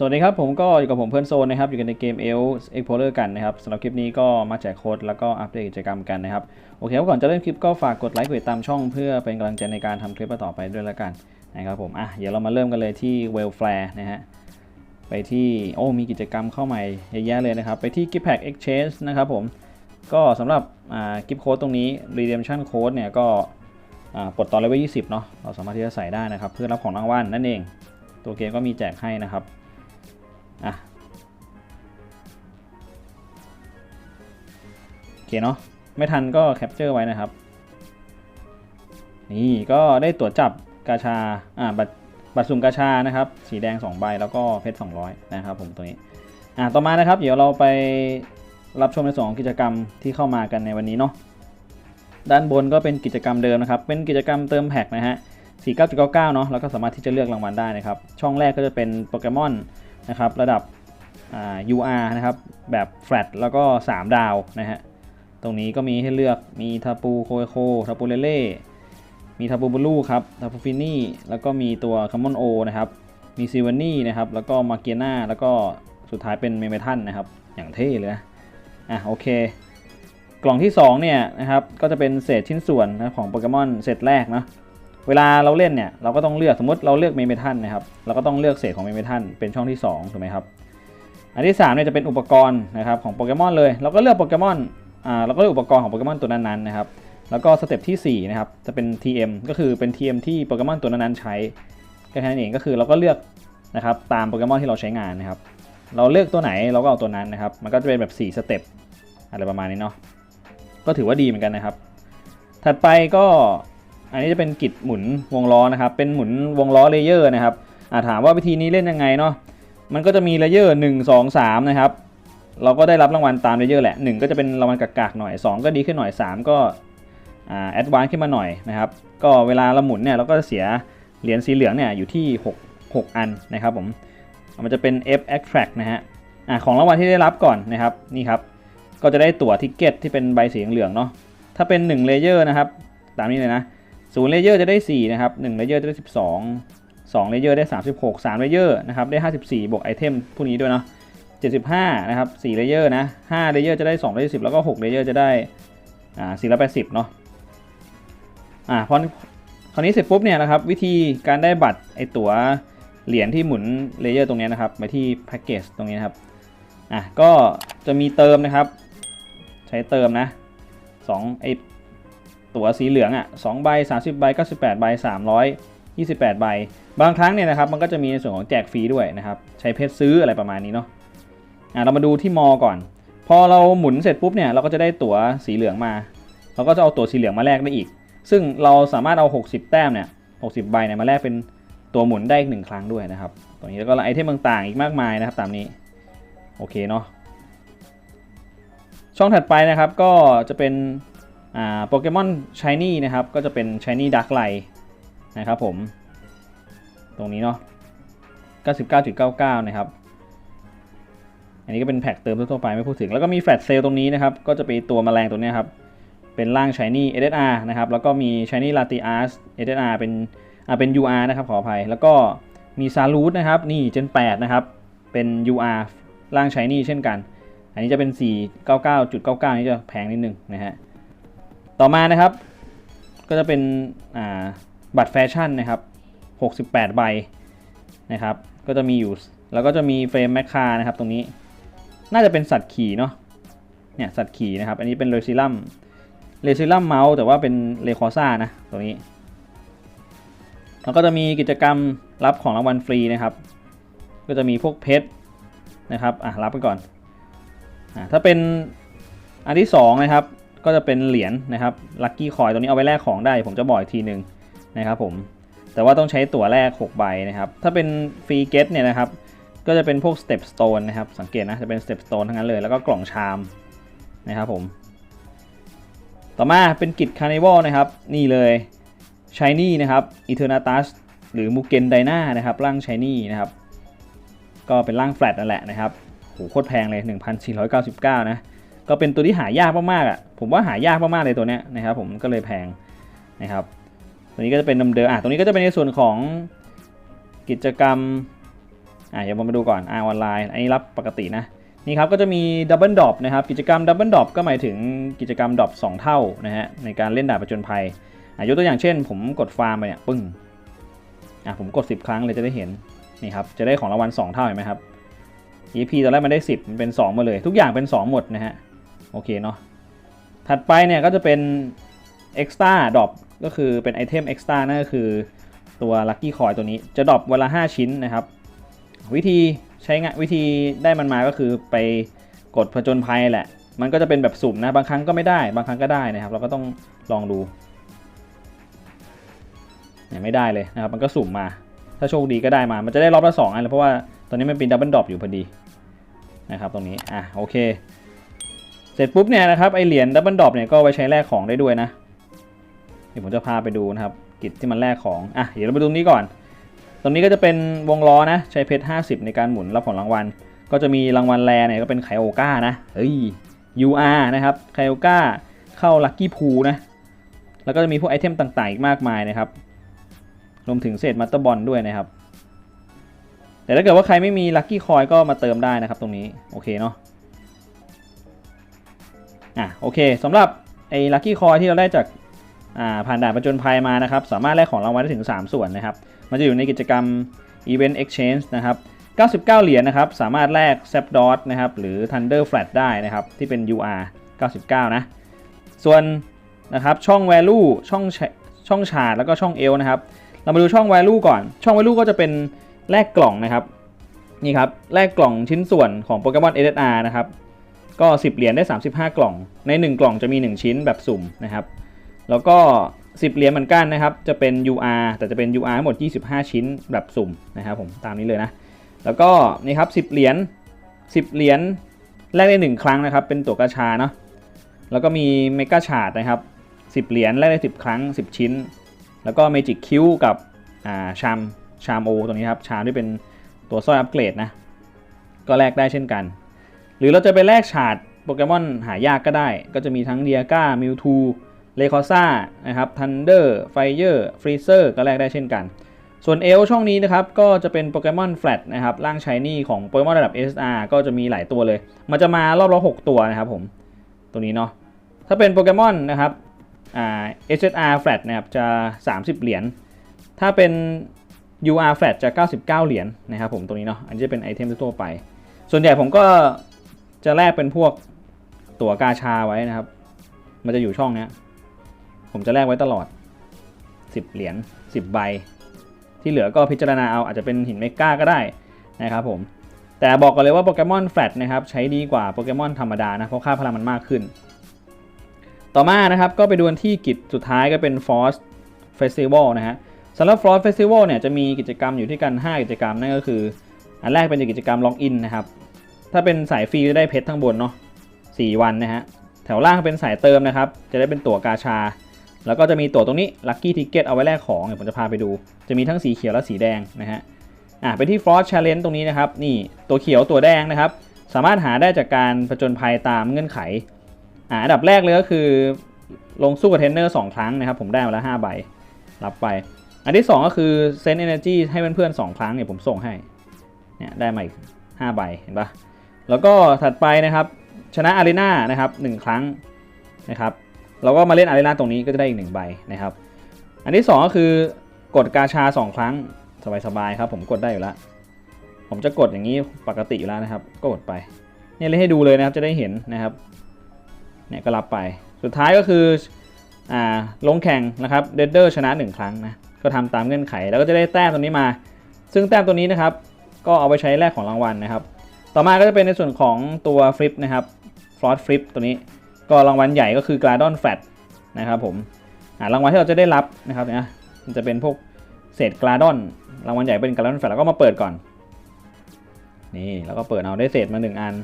สวัสดีครับ ผมก็อยู่กับผมเพื่อนโซนนะครับ อยู่กันในเกม e l Explorer กันนะครับสำหรับคลิปนี้ก็มาแจกโค้ดแล้วก็อัปเดตกิจกรรมกันนะครับ โอเคก่อนจะเริ่มคลิปก็ฝากกดไลค์กดติดตามช่องเพื่อเป็นกำลังใจในการทำคลิปต่อไปด้วยแล้วกันนะครับผมอะเดี๋ยวเรามาเริ่มกันเลยที่ w e l f a r e นะฮะไปที่โอ้มีกิจกรรมเข้าใหม่เยอะแยะเลยนะครับ ไปที่ Gift Pack Exchange นะครับผมก็สำหรับอ่า Gift Code ตรงนี้ Redemption Code เนี่ยก็อ่าปลดตอนเลเวล20 เนาะเราสามารถที่จะใส่ได้นะครับ เพื่อรับของรางวัลนั่นเอง ตัวเกมก็มีแจกให้นะครับ อะโอเคเนาะไม่ทันก็แคปเจอร์ไว้นะครับ นี่ก็ได้ตรวจจับกาชาอ่าบัตรบัตรสุ่มกาชานะครับ สีแดง 2 ใบแล้วก็เพชร 200 นะครับผมตัวนี้อ่าต่อมานะครับ เดี๋ยวเราไปรับชมในส่วนของกิจกรรมที่เข้ามากันในวันนี้เนาะด้านบนก็เป็นกิจกรรมเดิมนะครับ เป็นกิจกรรมเติมแพ็กนะฮะ 49.99 เนาะแล้วก็สามารถที่จะเลือกรางวัลได้นะครับ ช่องแรกก็จะเป็นโปเกมอน นะครับระดับ UR นะครับแบบแฟลตแล้วก็ 3 ดาวนะฮะตรงนี้ก็มีให้เลือกมีทาปูโคโคทาปูเลเล่มีทาปูบลูครับทาปูฟินี่แล้วก็มีตัวคัมมอนโอนะครับมีซิวานี่นะครับแล้วก็มาเกียนาแล้วก็สุดท้ายเป็นเมเมทันนะครับอย่างเท่เลยนะอะโอเค กล่องที่ 2 เนี่ยนะครับก็จะเป็นเศษชิ้นส่วนนะของโปเกมอนเซตแรกนะ เวลาเราเล่นเนี่ยเราก็ต้องเลือกสมมติเราเลือกเมเมทันนะครับเราก็ต้องเลือกเศษของเมเมทันเป็นช่องที่2ถูกไหมครับอันที่3เนี่ยจะเป็นอุปกรณ์นะครับของโปเกมอนเลยเราก็เลือกโปเกมอนอ่าเราก็เลือกอุปกรณ์ของโปเกมอนตัวนั้นๆนะครับแล้วก็สเต็ปที่4นะครับจะเป็น TM ก็คือเป็น TM ที่โปเกมอนตัวนั้นๆใช้ก็แค่นั้นเองก็คือเราก็เลือกนะครับตามโปเกมอนที่เราใช้งานนะครับเราเลือกตัวไหนเราก็เอาตัวนั้นนะครับมันก็จะเป็นแบบ 4 สเต็ปอะไรประมาณนี้เนาะก็ถือว่าดีเหมือนกันนะครับ ถัดไปก็ อันนี้จะเป็นกิจหมุนวงล้อนะครับ เป็นหมุนวงล้อเลเยอร์นะครับอาถามว่าวิธีนี้เล่นยังไงเนาะ มันก็จะมีเลเยอร์1 2 3นะครับ เราก็ได้รับรางวัลตามเลเยอร์แหละ1ก็จะเป็นรางวัลกากๆหน่อย2ก็ดีขึ้นหน่อย3ก็แอดวานซ์ขึ้นมาหน่อยนะครับ ก็เวลาเราหมุนเนี่ยเราก็จะเสียเหรียญสีเหลืองเนี่ยอยู่ที่ 6 6 อันนะครับผม มันจะเป็น F Attract นะฮะอ่าของรางวัลที่ได้รับก่อนนะครับนี่ครับ ก็จะได้ตั๋วทิกเก็ตที่เป็นใบสีเหลืองเนาะ ถ้าเป็น1เลเยอร์นะครับ ตามนี้เลยนะ ศูนย์เลเยอร์จะได้ 4 นะครับ1เลเยอร์จะได้ 12 2เลเยอร์ได้ 36 3เลเยอร์นะครับได้ 54 บวกไอเทมพวกนี้ด้วยเนาะ75 นะครับ4เลเยอร์นะ5เลเยอร์จะได้2ได้10แล้วก็6เลเยอร์จะได้อ่า480 เนาะอ่าพอคราวนี้เสร็จปุ๊บเนี่ยนะครับวิธีการได้บัตรไอตั๋วเหรียญที่หมุนเลเยอร์ตรงนี้นะครับ ไปที่แพ็กเกจตรงนี้นะครับอะก็จะมีเติมนะครับ ใช้เติมนะ2ไอ ตั๋วสีเหลืองอะสองใบ30ใบ98ใบ328ใบบางครั้งเนี่ยนะครับมันก็จะมีในส่วนของแจกฟรีด้วยนะครับใช้เพชรซื้ออะไรประมาณนี้เนาะอะเรามาดูที่มอก่อน พอเราหมุนเสร็จปุ๊บเนี่ยเราก็จะได้ตั๋วสีเหลืองมา เราก็จะเอาตั๋วสีเหลืองมาแลกได้อีก ซึ่งเราสามารถเอา 60 แต้มเนี่ย60 ใบเนี่ยมาแลกเป็นตัวหมุนได้อีกหนึ่งครั้งด้วยนะครับตรงนี้แล้วก็ไอเทมต่างๆ อีกมากมายนะครับตามนี้โอเคเนาะช่องถัดไปนะครับก็จะเป็น โปเกมอนชายนี่นะครับ ก็จะเป็นชายนี่ดักไลนะครับผม ตรงนี้เนาะ 99.99 นะครับ อันนี้ก็เป็นแพ็กเติมทั่วไปไม่พูดถึง แล้วก็มีแฟลชเซลตรงนี้นะครับ ก็จะเป็นตัวแมลงตัวนี้ครับ เป็นร่างชายนี่ SSR นะครับ แล้วก็มีชายนี่ลาติอาร์ส SSR เป็นอ่าเป็น UR นะครับขออภัย แล้วก็มีซารูทนะครับ นี่ Gen 8นะครับ เป็น UR ร่างชายนี่เช่นกัน อันนี้จะเป็น 499.99 นี่จะแพงนิดนึงนะฮะ ต่อมานะครับ ก็จะเป็นบัตรแฟชั่นนะครับ 68 ใบนะครับ ก็จะมีอยู่ แล้วก็จะมีเฟรมแมคคานะครับตรงนี้ น่าจะเป็นสัตว์ขี่เนาะ เนี่ยสัตว์ขี่นะครับ อันนี้เป็นเรซิลัมเรซิลัมเมาส์แต่ว่าเป็นเลคอซ่านะตรงนี้ แล้วก็จะมีกิจกรรมรับของรางวัลฟรีนะครับ ก็จะมีพวกเพชรนะครับ อะรับไปก่อน อะถ้าเป็นอันที่สองนะครับ ก็จะเป็นเหรียญนะครับลัคกี้คอยตัวนี้เอาไว้แลกของได้ ผมจะบอกอีกทีหนึ่งนะครับผมแต่ว่าต้องใช้ตั๋วแรก 6 ใบนะครับ ถ้าเป็นฟรีเกตเนี่ยนะครับ ก็จะเป็นพวกสเตปสโตนนะครับ สังเกตนะ จะเป็นสเตปสโตนทั้งนั้นเลย แล้วก็กล่องชามนะครับผม ต่อมาเป็นกิจคาร์นิวัลนะครับ นี่เลยชายนี่นะครับอีเทอร์นาตัสหรือมูเกนไดนานะครับ ร่างชายนี่นะครับ ก็เป็นร่างแฟลตนั่นแหละนะครับโหโคตรแพงเลย 1,499 นะ ก็เป็นตัวที่หายากมากๆอะผมว่าหายากมากๆเลยตัวเนี้ยนะครับผมก็เลยแพงนะครับตัวนี้ก็จะเป็นเดิมๆอะตรงนี้ก็จะเป็นในส่วนของกิจกรรมอะเดี๋ยวผมมาดูก่อนอ่าออนไลน์อันนี้รับปกตินะนี่ครับก็จะมีดับเบิลดอ p นะครับกิจกรรมดับเบิลดอ p ก็หมายถึงกิจกรรมดอ p 2เท่านะฮะในการเล่นดาบประจนภัยอะยกตัวอย่างเช่น ผมกดฟาร์มไปเนี่ยปึ้งอะผมกด 10 ครั้งเลยจะได้เห็นนี่ครับจะได้ของรางวัล2เท่าเห็นไหมครับ EP ตอนแรกมันได้ 10มันเป็น2มาเลย ทุกอย่างเป็น 2 หมดนะฮะ โอเคเนาะถัดไปเนี่ยก็จะเป็น extra drop ก็คือเป็นไอเทม extra นั่นก็คือตัว lucky coin ตัวนี้จะดรอปวันละ 5 ชิ้นนะครับ วิธีใช้งานวิธีได้มันมาก็คือไปกดผจญภัยแหละ มันก็จะเป็นแบบสุ่มนะ บางครั้งก็ไม่ได้ บางครั้งก็ได้นะครับ เราก็ต้องลองดูเนี่ยไม่ได้เลยนะครับ มันก็สุ่มมา ถ้าโชคดีก็ได้มา มันจะได้รอบละสองอันเลยเพราะว่าตอนนี้มันเป็นดับเบิลดรอปอยู่พอดีนะครับตรงนี้ อะโอเค เสร็จปุ๊บเนี่ยนะครับไอเหรียญดับเบิลดรอปเนี่ยก็ไว้ใช้แลกของได้ด้วยนะเดี๋ยวผมจะพาไปดูนะครับกิจที่มันแลกของอะเดี๋ยวเราไปดูตรงนี้ก่อน ตรงนี้ก็จะเป็นวงล้อนะใช้เพชร 50 ในการหมุนรับผลรางวัล ก็จะมีรางวัลแรเนี่ยก็เป็นไคโอก้านะเฮ้ย UR นะครับไคโอก้าเข้าลัคกี้พูนะแล้วก็จะมีพวกไอเทมต่างๆอีกมากมายนะครับรวมถึงเศษมัตเตอร์บอลด้วยนะครับแต่ถ้าเกิดว่าใครไม่มีลัคกี้คอยก็มาเติมได้นะครับตรงนี้โอเคเนาะ อะโอเคสำหรับไอ้ลัคกี้คอยที่เราได้จากอ่าผ่านด่านประจนภัยมานะครับ สามารถแลกของรางวัลได้ถึง 3 ส่วนนะครับ มันจะอยู่ในกิจกรรม Event Exchange นะครับ 99 เหรียญนะครับ สามารถแลก z a p d o t นะครับ หรือ Thunder Flat ได้นะครับ ที่เป็น UR 99 นะ ส่วนนะครับช่อง Value ช่องช่องชาร์ดแล้วก็ช่อง L นะครับ เรามาดูช่อง Value ก่อน ช่อง Value ก็จะเป็นแลกกล่องนะครับ นี่ครับ แลกกล่องชิ้นส่วนของโปเกมอน SSR นะครับ ก็ 10 เหรียญได้ 35 กล่อง ใน 1 กล่องจะมี 1 ชิ้นแบบสุ่มนะครับ แล้วก็ 10 เหรียญเหมือนกันนะครับ จะเป็น UR แต่จะเป็น UR ทั้งหมด 25 ชิ้นแบบสุ่มนะครับผม ตามนี้เลยนะ แล้วก็นี่ครับ 10 เหรียญ 10 เหรียญแลกได้ 1 ครั้งนะครับ เป็นตัวกระชาเนาะ แล้วก็มีเมกาชาร์ดนะครับ 10 เหรียญแลกได้ 10 ครั้ง 10 ชิ้น แล้วก็เมจิกคิวกับาชามชามโอตัวนี้ครับ ชามที่เป็นตัวสร้อยอัปเกรดนะ ก็แลกได้เช่นกัน หรือเราจะไปแลกชาร์ดโปเกมอนหายากก็ได้ ก็จะมีทั้งเดียก้ามิวทูเลคอซ่านะครับทันเดอร์ไฟเยอร์ฟรีเซอร์ก็แลกได้เช่นกัน ส่วนเอลช่องนี้นะครับ ก็จะเป็นโปเกมอนแฟลตนะครับร่างชายนี่ของโปเกมอนระดับ SR ก็จะมีหลายตัวเลย มันจะมารอบละ6ตัวนะครับผมตัวนี้เนาะถ้าเป็นโปเกมอนนะครับอ่า SR flat นะครับจะ 30 เหรียญถ้าเป็น UR flat จะ 99 เหรียญนะครับผมตรงนี้เนาะอันนี้จะเป็นไอเทมทั่วไป ส่วนใหญ่ผมก็ จะแลกเป็นพวกตั๋วกาชาไว้นะครับ มันจะอยู่ช่องเนี้ยผมจะแลกไว้ตลอด 10 เหรียญ10 ใบ ที่เหลือก็พิจารณาเอาอาจจะเป็นหินเมก้าก็ได้นะครับผม แต่บอกกันเลยว่าโปเกมอนแฟลตนะครับใช้ดีกว่าโปเกมอนธรรมดานะเพราะค่าพลังมันมากขึ้น ต่อมานะครับก็ไปดูที่กิจสุดท้ายก็เป็น Force Festival นะฮะสำหรับ Force Festival เนี่ยจะมีกิจกรรมอยู่ที่กัน 5 กิจกรรมนั่นก็คือ อันแรกเป็นกิจกรรมล็อกอินนะครับ ถ้าเป็นสายฟรีจะได้เพชรทั้งบนเนาะ4วันนะฮะ แถวล่างเป็นสายเติมนะครับ จะได้เป็นตั๋วกาชา แล้วก็จะมีตั๋วตรงนี้ Lucky Ticket เอาไว้แลกของเดี๋ยวผมจะพาไปดู จะมีทั้งสีเขียวและสีแดงนะฮะ อะไปที่ Frost Challenge ตรงนี้นะครับ นี่ตัวเขียวตัวแดงนะครับ สามารถหาได้จากการผจญภัยตามเงื่อนไข อ่าอันดับแรกเลยก็คือ ลงสู้กับเทนเนอร์2ครั้งนะครับ ผมได้มาแล้ว5ใบ รับไป อันที่ 2 ก็คือ Send Energy ให้เพื่อนๆ2ครั้งเนี่ยผมส่งให้ เนี่ยได้มาอีก5ใบเห็นปะ แล้วก็ถัดไปนะครับชนะอารีนานะครับ1ครั้งนะครับเราก็มาเล่นอารีนาตรงนี้ก็จะได้อีก1ใบนะครับ อันที่ 2 ก็คือกดกาชา 2 ครั้งสบายๆครับ ผมกดได้อยู่แล้ว ผมจะกดอย่างนี้ปกติอยู่แล้วนะครับ ก็กดไปเนี่ยเลยให้ดูเลยนะครับจะได้เห็นนะครับเนี่ยก็รับไปสุดท้ายก็คืออ่าลงแข่งนะครับเดดเดอร์ชนะ 1 ครั้งนะก็ทำตามเงื่อนไขแล้วก็จะได้แต้มตัวนี้มา ซึ่งแต้มตัวนี้นะครับ ก็เอาไปใช้แลกของรางวัลนะครับ ต่อมาก็จะเป็นในส่วนของตัวฟลิปนะครับฟลอตฟลิปตัวนี้ก็รางวัลใหญ่ก็คือกราดอนแฟตนะครับผมรางวัลที่เราจะได้รับนะครับเนี่ยมันจะเป็นพวกเศษกราดอนรางวัลใหญ่เป็นกราดอนแฟตแล้วก็มาเปิดก่อน นี่แล้วก็เปิดเอาได้เศษมา1อัน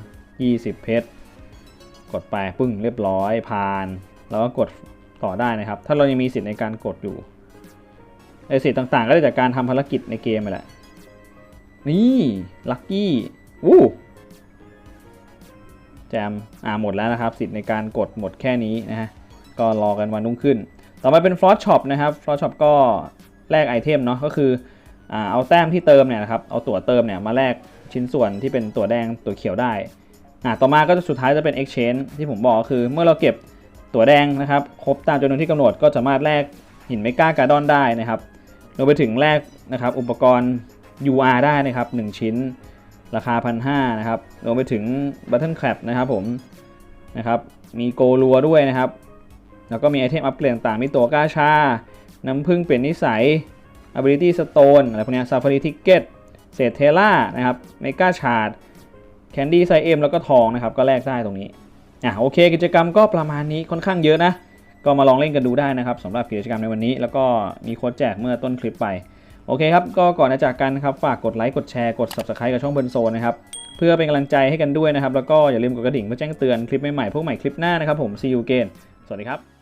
20 เพชรกดไปปึ้งเรียบร้อยผ่าน แล้วก็กดต่อได้นะครับ ถ้าเรายังมีสิทธิ์ในการกดอยู่ไอสิทธิ์ต่างๆ ก็ได้จากการทำภารกิจในเกมไปแหละนี่ลัคกี้ อู้แจมอ่าหมดแล้วนะครับ สิทธิ์ในการกดหมดแค่นี้นะฮะก็รอกันวันรุ่งขึ้น ต่อมาเป็นฟลอสช็อปนะครับฟลอสช็อปก็แลกไอเทมเนาะก็คืออ่าเอาแต้มที่เติมเนี่ยนะครับเอาตั๋วเติมเนี่ยมาแลกชิ้นส่วนที่เป็นตั๋วแดงตั๋วเขียวได้อ่าต่อมาก็จะสุดท้ายจะเป็น exchange ที่ผมบอกก็คือเมื่อเราเก็บตั๋วแดงนะครับครบตามจำนวนที่กำหนดก็สามารถแลกหินเมกาการ์ดอนได้นะครับรวมไปถึงแลกนะครับอุปกรณ์ UR ได้นะครับ1ชิ้น ราคา 1,500นะครับรวมไปถึง Button Clap นะครับผมนะครับมีโกลัวด้วยนะครับ แล้วก็มีไอเทมอัปเกรดต่างๆ มีตัวกาชา น้ำพึ่งเปลี่ยนนิสัย ability stone อะไรพวกนี้ย safari ticket เศษเทล่านะครับเมกาชาร์ดแคนดี้ไซเอ็มแล้วก็ทองนะครับ ก็แลกได้ตรงนี้อะโอเค กิจกรรมก็ประมาณนี้ค่อนข้างเยอะนะ ก็มาลองเล่นกันดูได้นะครับสำหรับกิจกรรมในวันนี้ แล้วก็มีโค้ดแจกเมื่อต้นคลิปไป โอเคครับ ก็ก่อนจะจากกันครับ ฝากกดไลค์กดแชร์กด subscribe กับช่องเบิร์นโซนนะครับ เพื่อเป็นกำลังใจให้กันด้วยนะครับ แล้วก็อย่าลืมกดกระดิ่งเพื่อแจ้งเตือนคลิปใหม่ๆพวกใหม่คลิปหน้านะครับผม see you again สวัสดีครับ